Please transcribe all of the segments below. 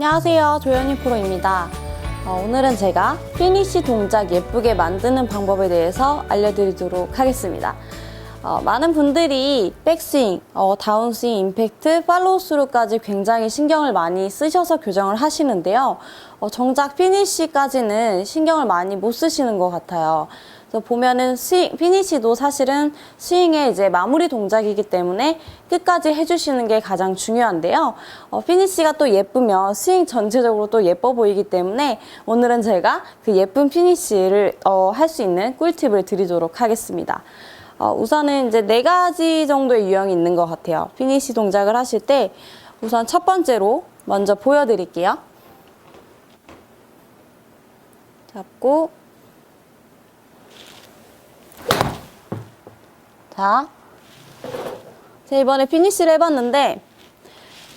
안녕하세요. 조현희 프로입니다. 어, 오늘은 제가 피니쉬 동작 예쁘게 만드는 방법에 대해서 알려드리도록 하겠습니다. 어, 많은 분들이 백스윙, 어, 다운스윙, 임팩트, 팔로우 스루까지 굉장히 신경을 많이 쓰셔서 교정을 하시는데요. 어, 정작 피니쉬까지는 신경을 많이 못 쓰시는 것 같아요. 그래서 보면은 스윙, 피니시도 사실은 스윙의 이제 마무리 동작이기 때문에 끝까지 해주시는 게 가장 중요한데요. 어, 피니시가 또 예쁘면 스윙 전체적으로 또 예뻐 보이기 때문에 오늘은 제가 그 예쁜 피니시를 어, 할 수 있는 꿀팁을 드리도록 하겠습니다. 어, 우선은 이제 네 가지 정도의 유형이 있는 것 같아요. 피니시 동작을 하실 때 우선 첫 번째로 먼저 보여드릴게요. 잡고 자, 제가 이번에 피니쉬를 해봤는데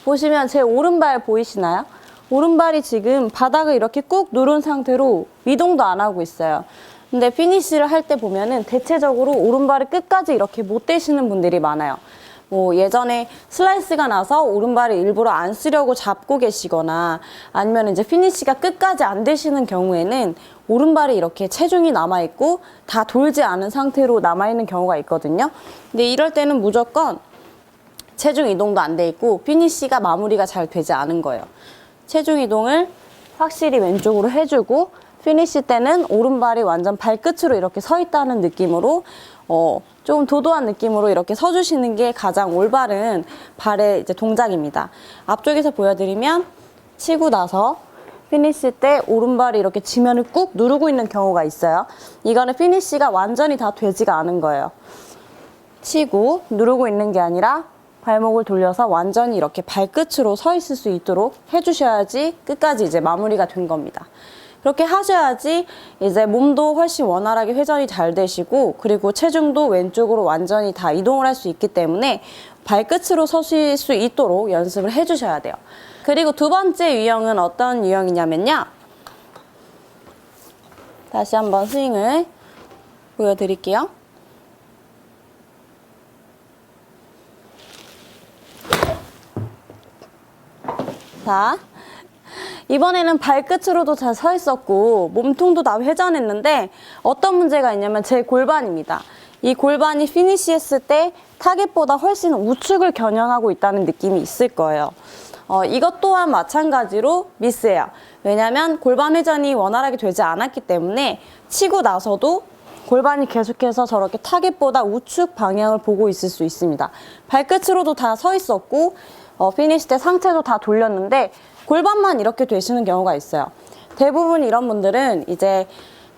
보시면 제 오른발 보이시나요? 오른발이 지금 바닥을 이렇게 꾹 누른 상태로 이동도 안 하고 있어요. 근데 피니쉬를 할 때 보면은 대체적으로 오른발을 끝까지 이렇게 못 대시는 분들이 많아요. 뭐 예전에 슬라이스가 나서 오른발을 일부러 안 쓰려고 잡고 계시거나 아니면 이제 피니쉬가 끝까지 안 되시는 경우에는 오른발이 이렇게 체중이 남아있고 다 돌지 않은 상태로 남아있는 경우가 있거든요. 근데 이럴 때는 무조건 체중 이동도 안 돼 있고 피니쉬가 마무리가 잘 되지 않은 거예요. 체중 이동을 확실히 왼쪽으로 해주고 피니쉬 때는 오른발이 완전 발끝으로 이렇게 서 있다는 느낌으로 어, 조금 도도한 느낌으로 이렇게 서주시는 게 가장 올바른 발의 이제 동작입니다. 앞쪽에서 보여드리면 치고 나서 피니쉬 때 오른발이 이렇게 지면을 꾹 누르고 있는 경우가 있어요. 이거는 피니쉬가 완전히 다 되지가 않은 거예요. 치고 누르고 있는 게 아니라 발목을 돌려서 완전히 이렇게 발끝으로 서 있을 수 있도록 해주셔야지 끝까지 이제 마무리가 된 겁니다. 그렇게 하셔야지 이제 몸도 훨씬 원활하게 회전이 잘 되시고 그리고 체중도 왼쪽으로 완전히 다 이동을 할 수 있기 때문에 발끝으로 서실 수 있도록 연습을 해주셔야 돼요. 그리고 두 번째 유형은 어떤 유형이냐면요. 다시 한번 스윙을 보여드릴게요. 자, 이번에는 발끝으로도 잘 서 있었고 몸통도 다 회전했는데 어떤 문제가 있냐면 제 골반입니다. 이 골반이 피니시 했을 때 타겟보다 훨씬 우측을 겨냥하고 있다는 느낌이 있을 거예요. 어, 이것 또한 마찬가지로 미스예요. 왜냐하면 골반 회전이 원활하게 되지 않았기 때문에 치고 나서도 골반이 계속해서 저렇게 타겟보다 우측 방향을 보고 있을 수 있습니다. 발끝으로도 다 서 있었고 어, 피니시 때 상체도 다 돌렸는데 골반만 이렇게 되시는 경우가 있어요. 대부분 이런 분들은 이제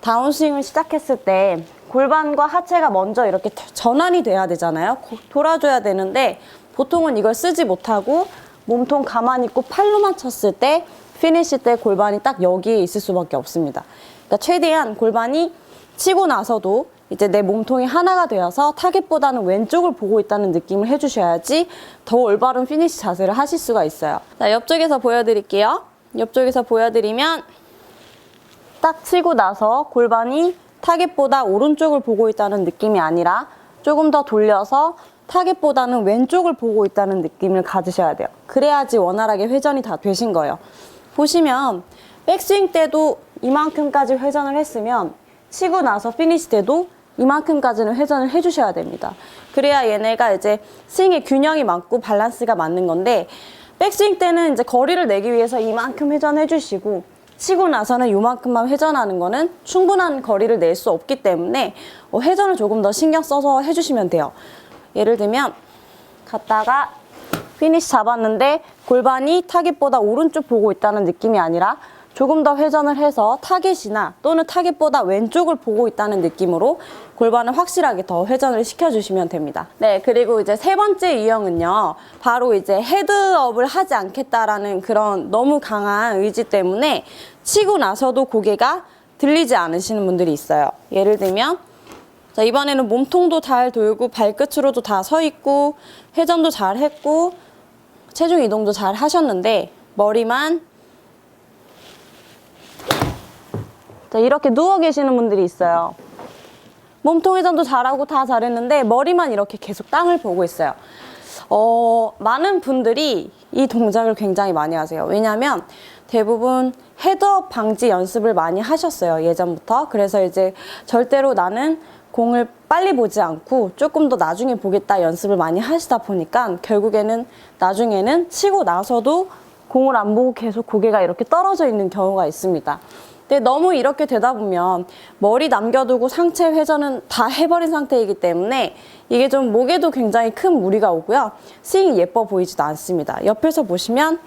다운스윙을 시작했을 때 골반과 하체가 먼저 이렇게 전환이 돼야 되잖아요. 고- 돌아줘야 되는데 보통은 이걸 쓰지 못하고 몸통 가만히 있고 팔로만 쳤을 때 피니시 때 골반이 딱 여기에 있을 수밖에 없습니다. 그러니까 최대한 골반이 치고 나서도 이제 내 몸통이 하나가 되어서 타겟보다는 왼쪽을 보고 있다는 느낌을 해주셔야지 더 올바른 피니시 자세를 하실 수가 있어요. 자, 옆쪽에서 보여드릴게요. 옆쪽에서 보여드리면 딱 치고 나서 골반이 타겟보다 오른쪽을 보고 있다는 느낌이 아니라 조금 더 돌려서 타겟보다는 왼쪽을 보고 있다는 느낌을 가지셔야 돼요. 그래야지 원활하게 회전이 다 되신 거예요. 보시면 백스윙 때도 이만큼까지 회전을 했으면 치고 나서 피니시 때도 이만큼까지는 회전을 해주셔야 됩니다. 그래야 얘네가 이제 스윙의 균형이 맞고 밸런스가 맞는 건데 백스윙 때는 이제 거리를 내기 위해서 이만큼 회전해 주시고 치고 나서는 요만큼만 회전하는 거는 충분한 거리를 낼 수 없기 때문에 어, 회전을 조금 더 신경 써서 해주시면 돼요. 예를 들면 갔다가 피니시 잡았는데 골반이 타겟보다 오른쪽 보고 있다는 느낌이 아니라 조금 더 회전을 해서 타겟이나 또는 타겟보다 왼쪽을 보고 있다는 느낌으로 골반을 확실하게 더 회전을 시켜주시면 됩니다. 네, 그리고 이제 세 번째 유형은요, 바로 이제 헤드업을 하지 않겠다라는 그런 너무 강한 의지 때문에 치고 나서도 고개가 들리지 않으시는 분들이 있어요. 예를 들면, 자, 이번에는 몸통도 잘 돌고 발끝으로도 다 서 있고 회전도 잘 했고 체중 이동도 잘 하셨는데 머리만 자, 이렇게 누워 계시는 분들이 있어요. 몸통 회전도 잘하고 다 잘했는데 머리만 이렇게 계속 땅을 보고 있어요. 어, 많은 분들이 이 동작을 굉장히 많이 하세요. 왜냐하면 대부분 헤드업 방지 연습을 많이 하셨어요. 예전부터. 그래서 이제 절대로 나는 공을 빨리 보지 않고 조금 더 나중에 보겠다 연습을 많이 하시다 보니까 결국에는 나중에는 치고 나서도 공을 안 보고 계속 고개가 이렇게 떨어져 있는 경우가 있습니다. 근데 너무 이렇게 되다 보면 머리 남겨두고 상체 회전은 다 해버린 상태이기 때문에 이게 좀 목에도 굉장히 큰 무리가 오고요. 스윙이 예뻐 보이지도 않습니다. 옆에서 보시면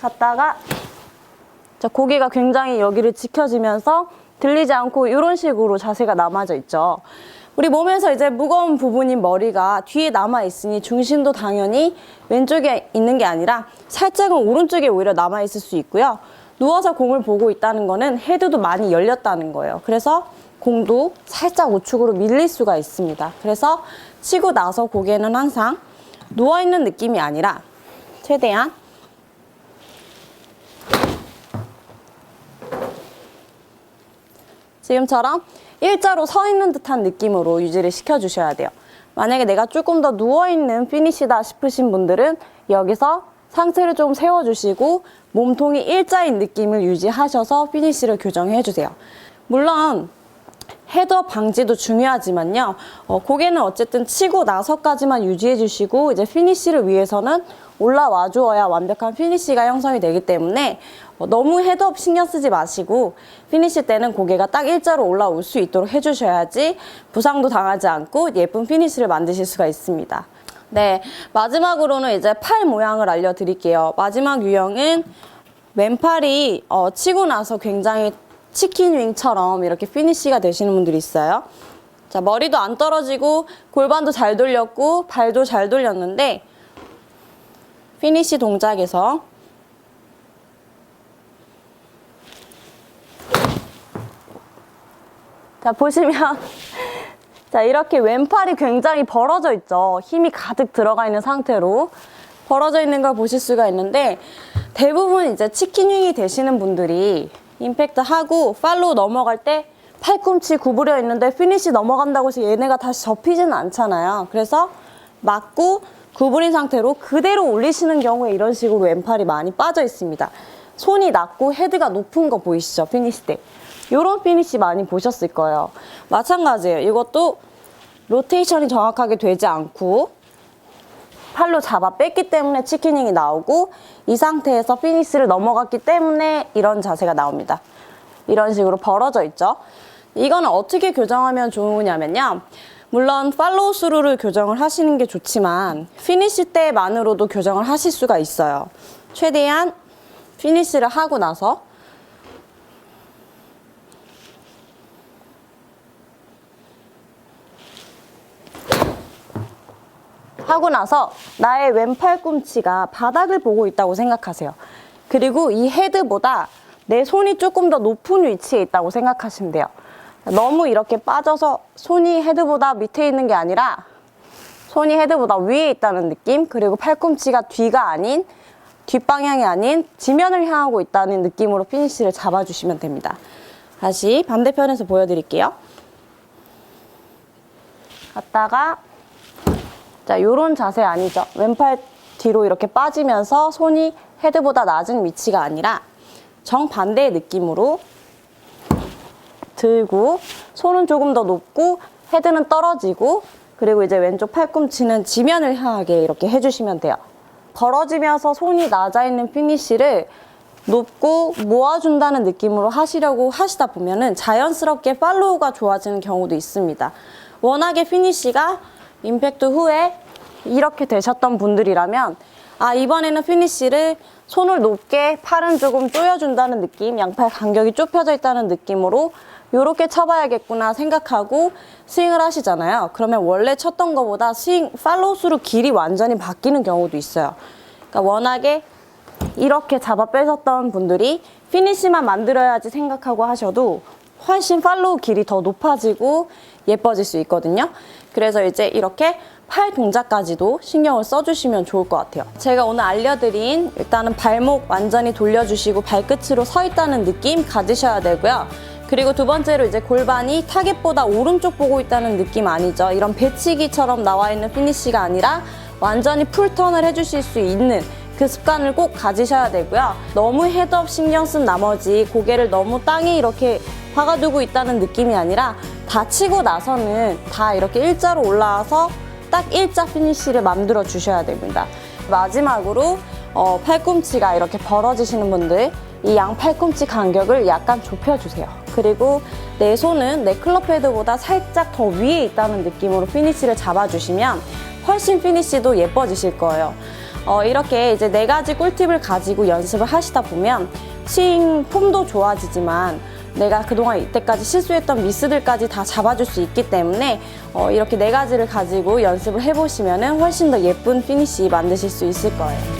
갔다가 자, 고개가 굉장히 여기를 지켜지면서 들리지 않고 이런 식으로 자세가 남아져 있죠. 우리 몸에서 이제 무거운 부분인 머리가 뒤에 남아 있으니 중심도 당연히 왼쪽에 있는 게 아니라 살짝은 오른쪽에 오히려 남아 있을 수 있고요. 누워서 공을 보고 있다는 거는 헤드도 많이 열렸다는 거예요. 그래서 공도 살짝 우측으로 밀릴 수가 있습니다. 그래서 치고 나서 고개는 항상 누워 있는 느낌이 아니라 최대한 지금처럼 일자로 서 있는 듯한 느낌으로 유지를 시켜주셔야 돼요. 만약에 내가 조금 더 누워있는 피니시다 싶으신 분들은 여기서 상체를 좀 세워주시고 몸통이 일자인 느낌을 유지하셔서 피니시를 교정해주세요. 물론 헤더 방지도 중요하지만요. 어, 고개는 어쨌든 치고 나서까지만 유지해 주시고 이제 피니시를 위해서는 올라와 주어야 완벽한 피니시가 형성이 되기 때문에 어, 너무 헤드업 신경 쓰지 마시고 피니시 때는 고개가 딱 일자로 올라올 수 있도록 해주셔야지 부상도 당하지 않고 예쁜 피니시를 만드실 수가 있습니다. 네, 마지막으로는 이제 팔 모양을 알려드릴게요. 마지막 유형은 왼팔이 어, 치고 나서 굉장히 치킨 윙처럼 이렇게 피니쉬가 되시는 분들이 있어요. 자, 머리도 안 떨어지고 골반도 잘 돌렸고 발도 잘 돌렸는데 피니쉬 동작에서 자, 보시면 자, 이렇게 왼팔이 굉장히 벌어져 있죠. 힘이 가득 들어가 있는 상태로 벌어져 있는 걸 보실 수가 있는데 대부분 이제 치킨윙이 되시는 분들이 임팩트 하고 팔로우 넘어갈 때 팔꿈치 구부려 있는데 피니시 넘어간다고 해서 얘네가 다시 접히지는 않잖아요. 그래서 맞고 구부린 상태로 그대로 올리시는 경우에 이런 식으로 왼팔이 많이 빠져 있습니다. 손이 낮고 헤드가 높은 거 보이시죠? 피니시 때. 이런 피니시 많이 보셨을 거예요. 마찬가지예요. 이것도 로테이션이 정확하게 되지 않고 팔로 잡아 뺐기 때문에 치킨닝이 나오고 이 상태에서 피니스를 넘어갔기 때문에 이런 자세가 나옵니다. 이런 식으로 벌어져 있죠. 이거는 어떻게 교정하면 좋으냐면요. 물론 팔로우 스루를 교정을 하시는 게 좋지만 피니시 때만으로도 교정을 하실 수가 있어요. 최대한 피니시를 하고 나서 하고 나서 나의 왼팔 꿈치가 바닥을 보고 있다고 생각하세요. 그리고 이 헤드보다 내 손이 조금 더 높은 위치에 있다고 생각하시면 돼요. 너무 이렇게 빠져서 손이 헤드보다 밑에 있는 게 아니라 손이 헤드보다 위에 있다는 느낌 그리고 팔꿈치가 뒤가 아닌 뒷방향이 아닌 지면을 향하고 있다는 느낌으로 피니쉬를 잡아주시면 됩니다. 다시 반대편에서 보여드릴게요. 갔다가 자, 요런 자세 아니죠. 왼팔 뒤로 이렇게 빠지면서 손이 헤드보다 낮은 위치가 아니라 정반대의 느낌으로 들고 손은 조금 더 높고 헤드는 떨어지고 그리고 이제 왼쪽 팔꿈치는 지면을 향하게 이렇게 해주시면 돼요. 벌어지면서 손이 낮아 있는 피니쉬를 높고 모아준다는 느낌으로 하시려고 하시다 보면은 자연스럽게 팔로우가 좋아지는 경우도 있습니다. 워낙에 피니쉬가 임팩트 후에 이렇게 되셨던 분들이라면 아 이번에는 피니쉬를 손을 높게 팔은 조금 조여준다는 느낌 양팔 간격이 좁혀져 있다는 느낌으로 이렇게 쳐봐야겠구나 생각하고 스윙을 하시잖아요 그러면 원래 쳤던 것보다 스윙 팔로우 스루 길이 완전히 바뀌는 경우도 있어요 그러니까 워낙에 이렇게 잡아 빼셨던 분들이 피니쉬만 만들어야지 생각하고 하셔도 훨씬 팔로우 길이 더 높아지고 예뻐질 수 있거든요. 그래서 이제 이렇게 팔 동작까지도 신경을 써주시면 좋을 것 같아요. 제가 오늘 알려드린 일단은 발목 완전히 돌려주시고 발끝으로 서 있다는 느낌 가지셔야 되고요. 그리고 두 번째로 이제 골반이 타겟보다 오른쪽 보고 있다는 느낌 아니죠. 이런 배치기처럼 나와 있는 피니쉬가 아니라 완전히 풀턴을 해주실 수 있는 그 습관을 꼭 가지셔야 되고요. 너무 헤드업 신경 쓴 나머지 고개를 너무 땅에 이렇게 박아두고 있다는 느낌이 아니라 다 치고 나서는 다 이렇게 일자로 올라와서 딱 일자 피니쉬를 만들어 주셔야 됩니다. 마지막으로 어, 팔꿈치가 이렇게 벌어지시는 분들 이 양 팔꿈치 간격을 약간 좁혀주세요. 그리고 내 손은 내 클럽 헤드보다 살짝 더 위에 있다는 느낌으로 피니쉬를 잡아주시면 훨씬 피니쉬도 예뻐지실 거예요. 어, 이렇게 이제 네 가지 꿀팁을 가지고 연습을 하시다 보면 스윙 폼도 좋아지지만 내가 그동안 이때까지 실수했던 미스들까지 다 잡아줄 수 있기 때문에 어, 이렇게 네 가지를 가지고 연습을 해보시면 훨씬 더 예쁜 피니쉬 만드실 수 있을 거예요.